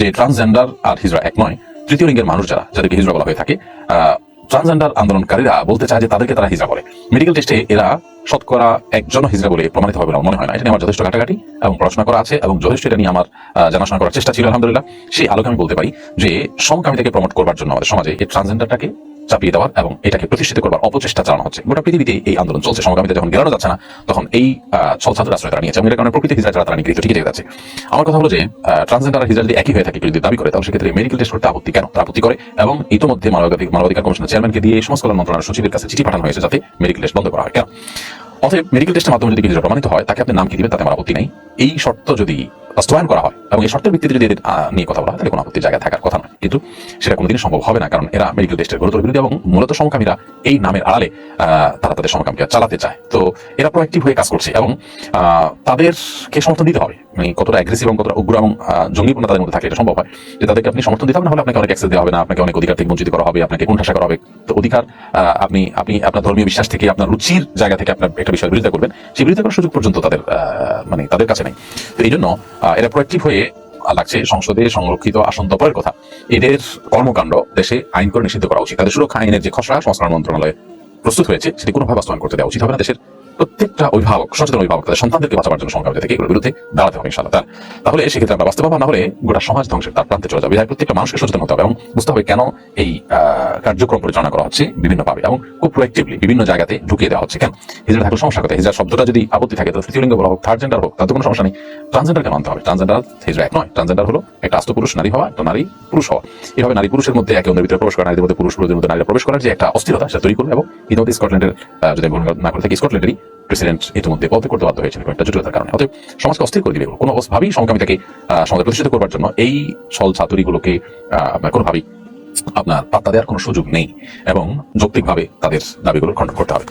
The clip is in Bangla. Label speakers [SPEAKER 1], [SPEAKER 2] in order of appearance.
[SPEAKER 1] যে ট্রান্সজেন্ডার আর হিজরা এক নয়, তৃতীয় লিঙ্গের মানুষ যারা, যাদেরকে হিজরা বলা হয়ে থাকে ট্রান্সজেন্ডার আন্দোলনকারীরা বলতে চায় যে তাদেরকে তারা হিজরা বলে। মেডিকেল টেস্টে এরা শতকরা একজন হিজরা বলে প্রমাণিত হবে না মনে হয় না। এটা আমার যথেষ্ট ঘাটাঘাটি এবং পড়াশোনা করা আছে এবং যথেষ্ট এটা নিয়ে আমার জানাশোনা করার চেষ্টা ছিল, আলহামদুলিল্লাহ। সেই আলোকে আমি বলতে পারি যে সমকামিতাকে প্রমোট করবার জন্য আমাদের সমাজে এই ট্রান্সজেন্ডারটাকে চাপিয়ে দেওয়ার এবং এটাকে প্রতিষ্ঠিত করবার অপচেষ্টা চালানো হচ্ছে। গোটা পৃথিবীতে এই আন্দোলন চলছে। সমকামিতা যখন গেলানো যাচ্ছে না, তখন এই ছল ছাত্র আশ্রয় তারা নিয়েছে এবং এর কারণে প্রকৃতি হিজড়া তারা নিগৃহীত, ঠিকই যাচ্ছে। আমার কথা হলো যে ট্রান্সজেন্ডার হিজড়া যদি একই হয়ে থাকে যদি দাবি করে, তাহলে সেক্ষেত্রে মেডিকেল টেস্ট করতে আপত্তি কেন? তারা আপত্তি করে এবং ইতিমধ্যে মানবাধিকার মানবাধিকার কমিশনের চেয়ারম্যানকে দিয়ে সমাজ কল্যাণ মন্ত্রণালয়ের সচিবের কাছে চিঠি পাঠানো হয়েছে যাতে মেডিকেল টেস্ট বন্ধ করা হয়। কেন? অতএব মেডিকেল টেস্টের মাধ্যমে যদি কিছু প্রমাণিত হয়, তাকে আপনি নাম কি দিবেন? তাতে আমার আপত্তি নেই। এই শর্ত যদি বাস্তবায়ন করা হয় এবং এই শর্তের ভিত্তিতে যদি এদের নিয়ে কথা বলা হয়, তাহলে কোনো আপত্তির জায়গায় থাকার কথা নয় কিন্তু সেটা কোনোদিনই সম্ভব হবে না, কারণ এরা মেডিকেল টেস্টের গুরুতর বিরোধী এবং মূলত সমকামীরা এই নামের আড়ালে তারা তাদের সমকামীকে চালাতে চায়। তো এরা প্রোয়াক্টিভ হয়ে কাজ করছে এবং তাদেরকে সমর্থন দিতে হবে। মানে কতটা অ্যাগ্রেসিভ এবং কতটা উগ্র এবং জঙ্গিপূর্ণ তাদের মধ্যে থাকে এটা সম্ভব হয়। যে তাদেরকে আপনি সমর্থন দিতে হবে, না হলে আপনাকে অনেক অ্যাক্সেস দেওয়া হবে না, আপনাকে অনেক অধিকার থেকে বঞ্চিত করা হবে, আপনাকে কোণঠাসা করা হবে। তো অধিকার আপনি আপনি আপনার ধর্মীয় বিশ্বাস থেকে, আপনার রুচির জায়গা থেকে আপনার একটা বিষয়ের বিরোধিতা করবেন। সেই বিরোধিতা করার সুযোগ পর্যন্ত তাদের মানে তাদের কাছে নেই। তো এই জন্য এরা প্রোয়াক্টিভ হয়ে লাগছে সংসদে সংরক্ষিত আসন দপরের কথা। এদের কর্মকাণ্ড দেশে আইন করে নিষিদ্ধ করা উচিত। তাদের সুরক্ষা আইনের যে খসড়া সংস্কার মন্ত্রণালয়ে প্রস্তুত হয়েছে, সেটি কোনোভাবে বাস্তবায়ন করতে দেওয়া উচিত হবে না। দেশের প্রত্যেকটা অভিভাবক, সচেতন অভিভাবক তাদের সন্তানদেরকে বাঁচাবার জন্য সংগ্রামী থেকে, এগুলোর বিরুদ্ধে দাঁড়াতে হবে ইনশাল্লাহ তাহলে সেক্ষেত্রে আমরা বাস্তব না হলে গোটা সমাজ ধ্বংসের তার প্রান্তে চলে যাবে। তাই প্রত্যেকটা মানুষকে সচেতন হতে হবে এবং বুঝতে হবে কেন এই কার্যক্রম পরিচালনা করা হচ্ছে বিভিন্ন ভাবে এবং খুব প্রোয়েক্টিভলি বিভিন্ন জায়গাতে ঢুকিয়ে দেওয়া হচ্ছে। কেন? হিজড়া থাকলে সমস্যা কোথায়? হিজড়া শব্দটা যদি আপত্তি থাকে, তাহলে তৃতীয় লিঙ্গ বলা হোক থার্ড জেন্ডার হোক তাতে কোনো সমস্যা নেই। ট্রান্সজেন্ডারকে মানতে হবে? ট্রান্সজেন্ডার হিজড়া এক নয়। ট্রান্সজেন্ডার হলো একটা আস্ত পুরুষ, নারী হওয়া, একটা নারী পুরুষ হওয়া। এভাবে নারী পুরুষের মধ্যে একে অন্যের ভিতরে প্রবেশ করা, নারীদের মধ্যে পুরুষ পুরুষের মধ্যে নারীরা প্রবেশ করার যে একটা অস্থিরতা, সেটা তৈরি করবে এবং ইতিমধ্যে স্কটল্যান্ডের যদি আমি না করে থাকি, স্কটল্যান্ডেরই প্রেসিডেন্ট ইতিমধ্যে পদত্যাগ করতে বাধ্য হয়েছিল একটা জটিলতার কারণে অতএব সমাজকে অস্থির করে দিবে। কোনো ভাবেই সমকামিতাকে সমাজে প্রতিষ্ঠিত করবার জন্য এই ছল ছাতুরিগুলোকে কোনোভাবেই আপনার পাত্তা দেওয়ার কোনো সুযোগ নেই এবং যৌক্তিকভাবে তাদের দাবিগুলো খণ্ডন করতে হবে